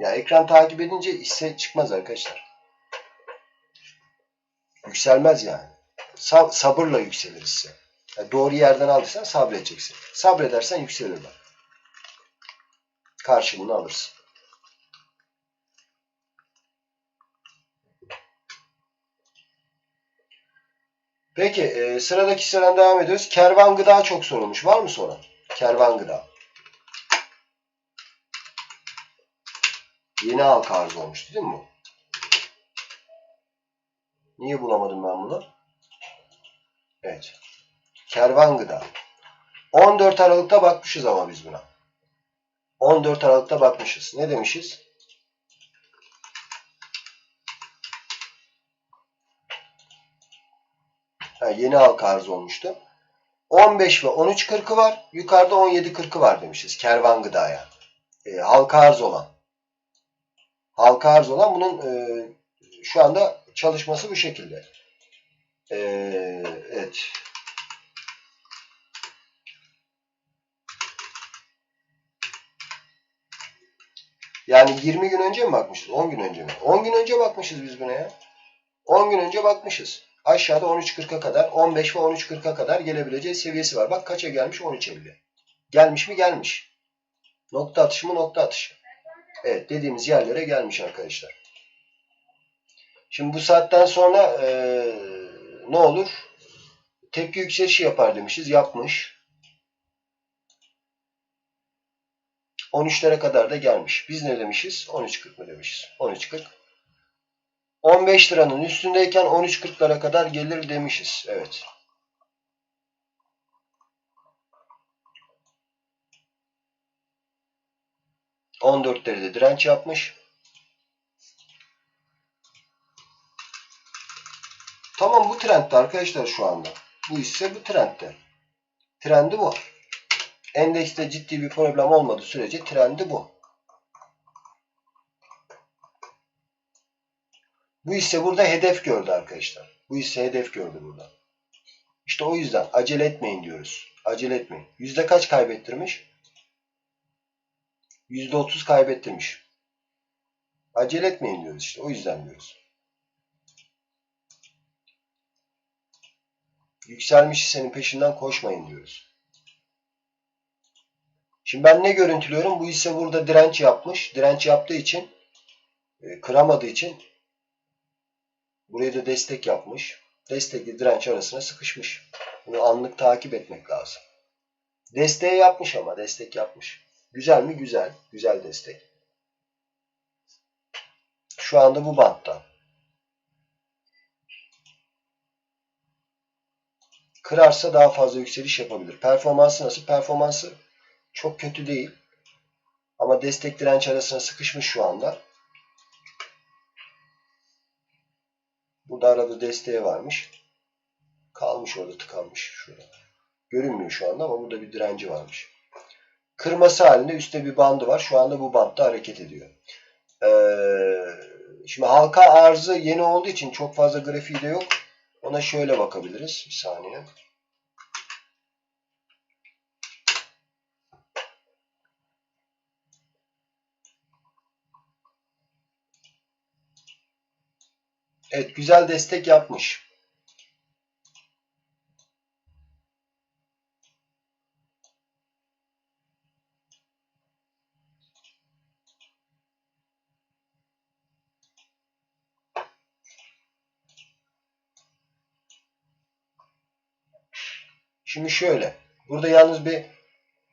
Ya ekran takip edince hisse çıkmaz arkadaşlar. Yükselmez yani. Sab- sabırla yükselir hisse. Yani doğru yerden aldıysan sabredeceksin. Sabredersen yükselir bak. Karşılığını alırsın. Peki e, sıradaki sıradan devam ediyoruz. Kervan gıda çok sorulmuş. Var mı soran? Kervan gıda. Yeni halka arz olmuştu değil mi? Niye bulamadım ben bunu? Evet. Kervan gıda. 14 Aralık'ta bakmışız ama biz buna. 14 Aralık'ta bakmışız. Ne demişiz? Ha, yeni halka arz olmuştu. 15 ve 13.40'ı var. Yukarıda 17.40'ı var demişiz. Kervan gıdaya. E, halka arz olan. Halka arz olan bunun e, şu anda çalışması bu şekilde. E, evet. Yani 20 gün önce mi bakmışız? 10 gün önce mi? 10 gün önce bakmışız biz buna ya. 10 gün önce bakmışız. Aşağıda 13.40'a kadar 15 ve 13.40'a kadar gelebileceği seviyesi var. Bak kaça gelmiş? 13.50. Gelmiş mi? Gelmiş. Nokta atışı mı? Nokta atışı. Evet dediğimiz yerlere gelmiş arkadaşlar. Şimdi bu saatten sonra ee, ne olur? Tepki yükselişi yapar demişiz. Yapmış. 13'lere kadar da gelmiş. Biz ne demişiz? 13.40 mı demişiz? 13.40. 15 liranın üstündeyken 13.40'lara kadar gelir demişiz. Evet. ...14'leri de direnç yapmış. Tamam bu trendde arkadaşlar şu anda. Bu ise bu trendde. Trendi bu. Endekste ciddi bir problem olmadığı sürece trendi bu. Bu hisse burada hedef gördü arkadaşlar. Bu hisse hedef gördü burada. İşte o yüzden acele etmeyin diyoruz. Acele etmeyin. Yüzde kaç kaybettirmiş? Yüzde otuz kaybettirmiş. Acele etmeyin diyoruz işte. O yüzden diyoruz. Yükselmiş hissenin peşinden koşmayın diyoruz. Şimdi ben ne görüntülüyorum? Bu hisse burada direnç yapmış. Direnç yaptığı için e, kıramadığı için buraya da destek yapmış. Destekli direnç arasına sıkışmış. Bunu anlık takip etmek lazım. Desteği yapmış ama destek yapmış. Güzel mi? Güzel. Güzel destek. Şu anda bu bantta. Kırarsa daha fazla yükseliş yapabilir. Performansı nasıl? Performansı çok kötü değil. Ama destek direnç arasına sıkışmış şu anda. Burada arada desteği varmış. Kalmış orada tıkanmış. Şurada. Görünmüyor şu anda ama burada bir direnci varmış. Kırması halinde üstte bir bandı var. Şu anda bu bantta hareket ediyor. Ee, şimdi halka arzı yeni olduğu için çok fazla grafiği de yok. Ona şöyle bakabiliriz. Bir saniye. Evet güzel destek yapmış. Şimdi şöyle. Burada yalnız bir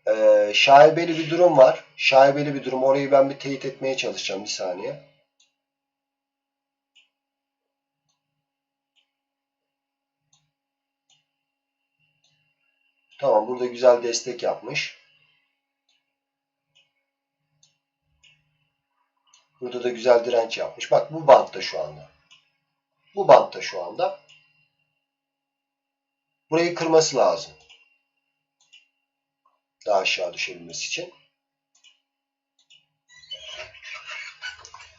e, şaibeli bir durum var. Şaibeli bir durum. Orayı ben bir teyit etmeye çalışacağım. Bir saniye. Tamam burada güzel destek yapmış. Burada da güzel direnç yapmış. Bak bu bantta şu anda. Bu bantta şu anda. Burayı kırması lazım. Daha aşağı düşebilmesi için.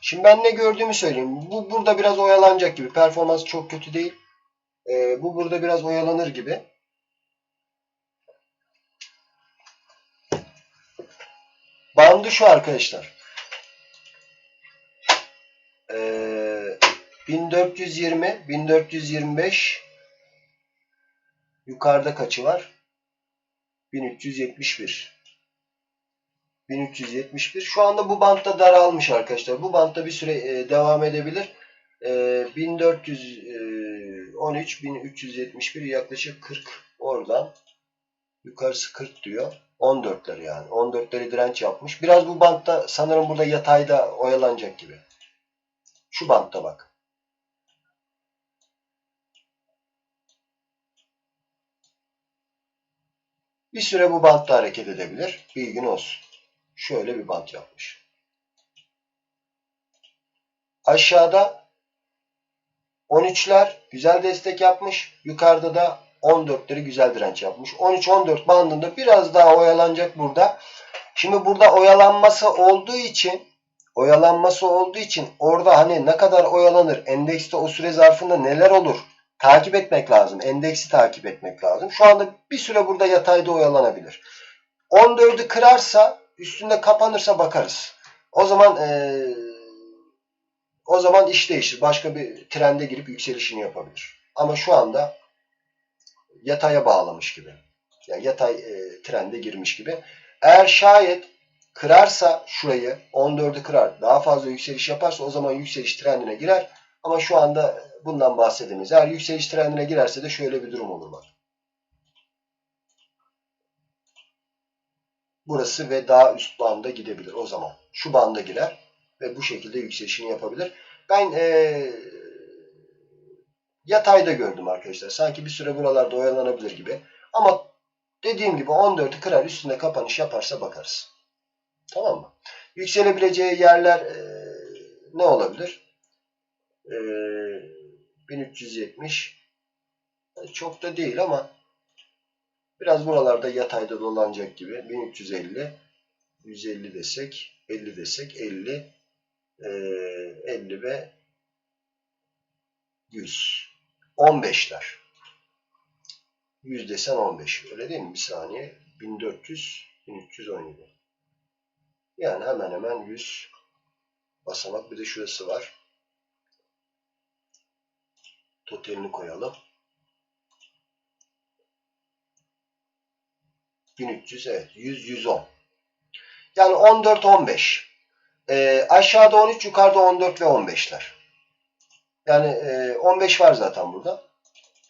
Şimdi ben ne gördüğümü söyleyeyim. Bu burada biraz oyalanacak gibi. Performans çok kötü değil. Ee, bu burada biraz oyalanır gibi. Bandı şu arkadaşlar. Ee, 1420, 1425 yukarıda kaçı var? 1371. 1371. Şu anda bu bantta daralmış arkadaşlar. Bu bantta bir süre e, devam edebilir. E, 1413, 1371 yaklaşık 40 oradan. Yukarısı 40 diyor. 14'leri yani. 14'leri direnç yapmış. Biraz bu bantta sanırım burada yatayda oyalanacak gibi. Şu bantta bak. Bir süre bu bantta hareket edebilir. Bilgin olsun. Şöyle bir bant yapmış. Aşağıda 13'ler güzel destek yapmış. Yukarıda da 14'leri güzel direnç yapmış. 13-14 bandında biraz daha oyalanacak burada. Şimdi burada oyalanması olduğu için oyalanması olduğu için orada hani ne kadar oyalanır, endekste o süre zarfında neler olur takip etmek lazım. Endeksi takip etmek lazım. Şu anda bir süre burada yatayda oyalanabilir. 14'ü kırarsa üstünde kapanırsa bakarız. O zaman ee, o zaman iş değişir. Başka bir trende girip yükselişini yapabilir. Ama şu anda yataya bağlamış gibi. Yani yatay e, trende girmiş gibi. Eğer şayet kırarsa şurayı 14'ü kırar daha fazla yükseliş yaparsa o zaman yükseliş trendine girer. Ama şu anda bundan bahsedemeyiz. Eğer yükseliş trendine girerse de şöyle bir durum olur bak. Burası ve daha üst banda gidebilir o zaman. Şu banda girer ve bu şekilde yükselişini yapabilir. Ben ee, yatayda gördüm arkadaşlar. Sanki bir süre buralarda oyalanabilir gibi. Ama dediğim gibi 14'ü kırar üstünde kapanış yaparsa bakarız. Tamam mı? Yükselebileceği yerler e, ne olabilir? E, 1370 çok da değil ama biraz buralarda yatayda dolanacak gibi. 1350 150 desek 50 desek 50 e, 50 ve 100 15'ler 100 desen 15 öyle değil mi? Bir saniye 1400 1317 yani hemen hemen 100 basamak. Bir de şurası var. Totalini koyalım. 1300 evet. 100 110. Yani 14 15. Ee, aşağıda 13 yukarıda 14 ve 15'ler. Yani e, 15 var zaten burada.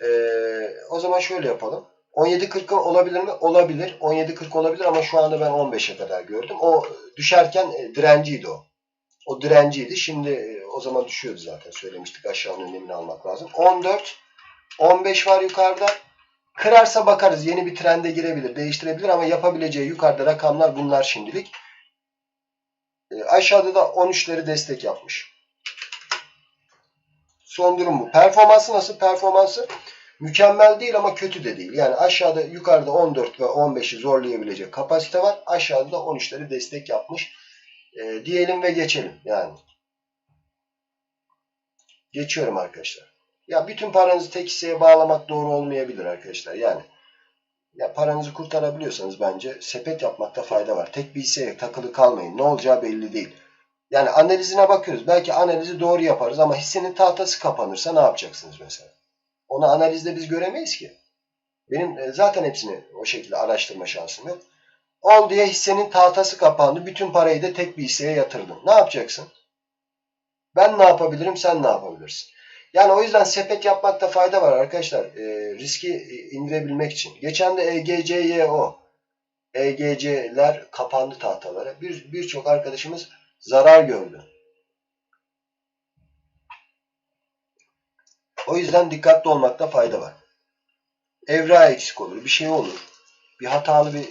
Ee, o zaman şöyle yapalım. 17.40 olabilir mi? Olabilir. 17.40 olabilir ama şu anda ben 15'e kadar gördüm. O düşerken e, direnciydi o. O direnciydi. Şimdi e, o zaman düşüyordu zaten. Söylemiştik aşağının önemini almak lazım. 14, 15 var yukarıda. Kırarsa bakarız. Yeni bir trende girebilir, değiştirebilir ama yapabileceği yukarıda rakamlar bunlar şimdilik. E, aşağıda da 13'leri destek yapmış. Son durum bu. Performansı nasıl? Performansı Mükemmel değil ama kötü de değil. Yani aşağıda yukarıda 14 ve 15'i zorlayabilecek kapasite var. Aşağıda da 13'leri destek yapmış. E, diyelim ve geçelim yani. Geçiyorum arkadaşlar. Ya bütün paranızı tek hisseye bağlamak doğru olmayabilir arkadaşlar. Yani ya paranızı kurtarabiliyorsanız bence sepet yapmakta fayda var. Tek bir hisseye takılı kalmayın. Ne olacağı belli değil. Yani analizine bakıyoruz. Belki analizi doğru yaparız ama hissenin tahtası kapanırsa ne yapacaksınız mesela? Onu analizde biz göremeyiz ki. Benim e, zaten hepsini o şekilde araştırma şansım yok. Ol diye hissenin tahtası kapandı. Bütün parayı da tek bir hisseye yatırdın. Ne yapacaksın? Ben ne yapabilirim, sen ne yapabilirsin? Yani o yüzden sepet yapmakta fayda var arkadaşlar. E, riski indirebilmek için. Geçen de EGCYO. EGC'ler kapandı tahtaları. Birçok bir arkadaşımız zarar gördü. O yüzden dikkatli olmakta fayda var. Evra eksik olur, bir şey olur. Bir hatalı bir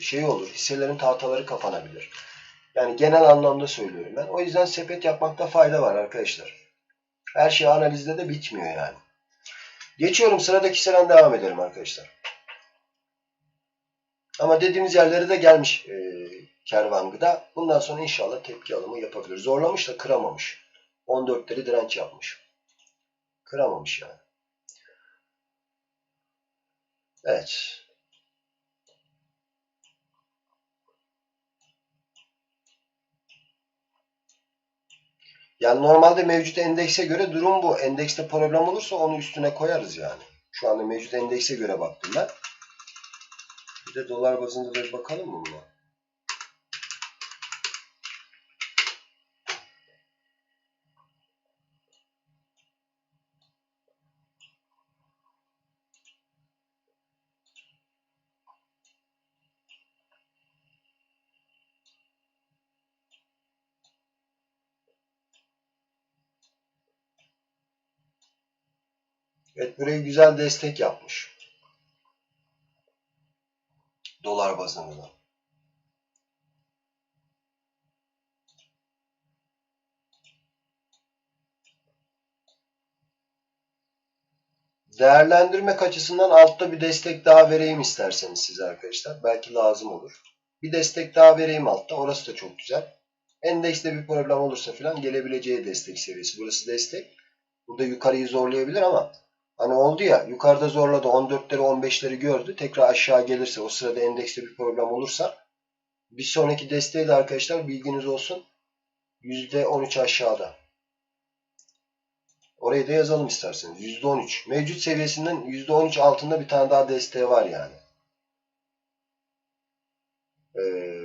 şey olur. Hisselerin tahtaları kapanabilir. Yani genel anlamda söylüyorum ben. O yüzden sepet yapmakta fayda var arkadaşlar. Her şey analizde de bitmiyor yani. Geçiyorum sıradaki hisseden devam edelim arkadaşlar. Ama dediğimiz yerlere de gelmiş e, kervan gıda. Bundan sonra inşallah tepki alımı yapabilir. Zorlamış da kıramamış. 14'leri direnç yapmış. Kıramamış yani. Evet. Yani normalde mevcut endekse göre durum bu. Endekste problem olursa onu üstüne koyarız yani. Şu anda mevcut endekse göre baktım ben. Bir de dolar bazında da bakalım mı buna? Evet burayı güzel destek yapmış. Dolar bazında da. Değerlendirmek açısından altta bir destek daha vereyim isterseniz size arkadaşlar. Belki lazım olur. Bir destek daha vereyim altta. Orası da çok güzel. Endekste bir problem olursa falan gelebileceği destek seviyesi. Burası destek. Burada yukarıyı zorlayabilir ama hani oldu ya yukarıda zorladı 14'leri 15'leri gördü. Tekrar aşağı gelirse o sırada endekste bir problem olursa bir sonraki desteği de arkadaşlar bilginiz olsun. %13 aşağıda. Orayı da yazalım isterseniz. %13. Mevcut seviyesinden %13 altında bir tane daha desteği var yani. Ee,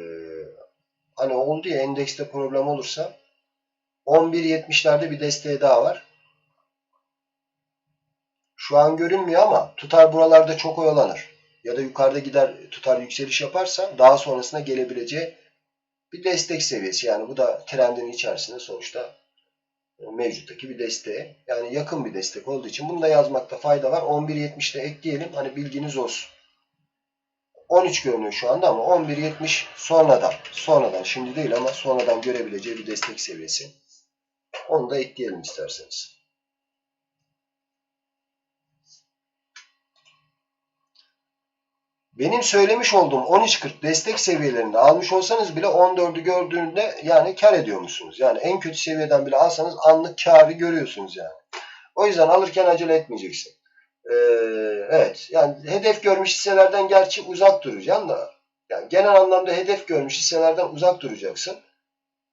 hani oldu ya endekste problem olursa 11.70'lerde bir desteği daha var. Şu an görünmüyor ama tutar buralarda çok oyalanır. Ya da yukarıda gider tutar yükseliş yaparsa daha sonrasında gelebileceği bir destek seviyesi. Yani bu da trendin içerisinde sonuçta mevcuttaki bir desteğe. Yani yakın bir destek olduğu için bunu da yazmakta fayda var. 11.70'de ekleyelim. Hani bilginiz olsun. 13 görünüyor şu anda ama 11.70 sonradan, sonradan şimdi değil ama sonradan görebileceği bir destek seviyesi. Onu da ekleyelim isterseniz. Benim söylemiş olduğum 13.40 destek seviyelerinde almış olsanız bile 14'ü gördüğünde yani kar ediyormuşsunuz. Yani en kötü seviyeden bile alsanız anlık karı görüyorsunuz yani. O yüzden alırken acele etmeyeceksin. Ee, evet yani hedef görmüş hisselerden gerçi uzak duracaksın da yani genel anlamda hedef görmüş hisselerden uzak duracaksın.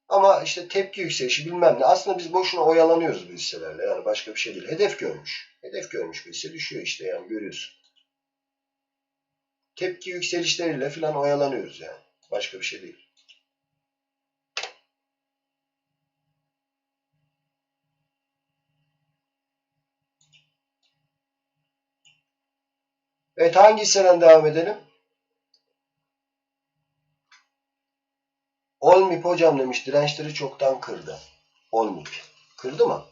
Ama işte tepki yükselişi bilmem ne. Aslında biz boşuna oyalanıyoruz bu hisselerle. Yani başka bir şey değil. Hedef görmüş. Hedef görmüş bir hisse düşüyor işte yani görüyorsun tepki yükselişleriyle falan oyalanıyoruz yani. Başka bir şey değil. Evet hangi hisseden devam edelim? Olmip hocam demiş dirençleri çoktan kırdı. Olmip. Kırdı mı?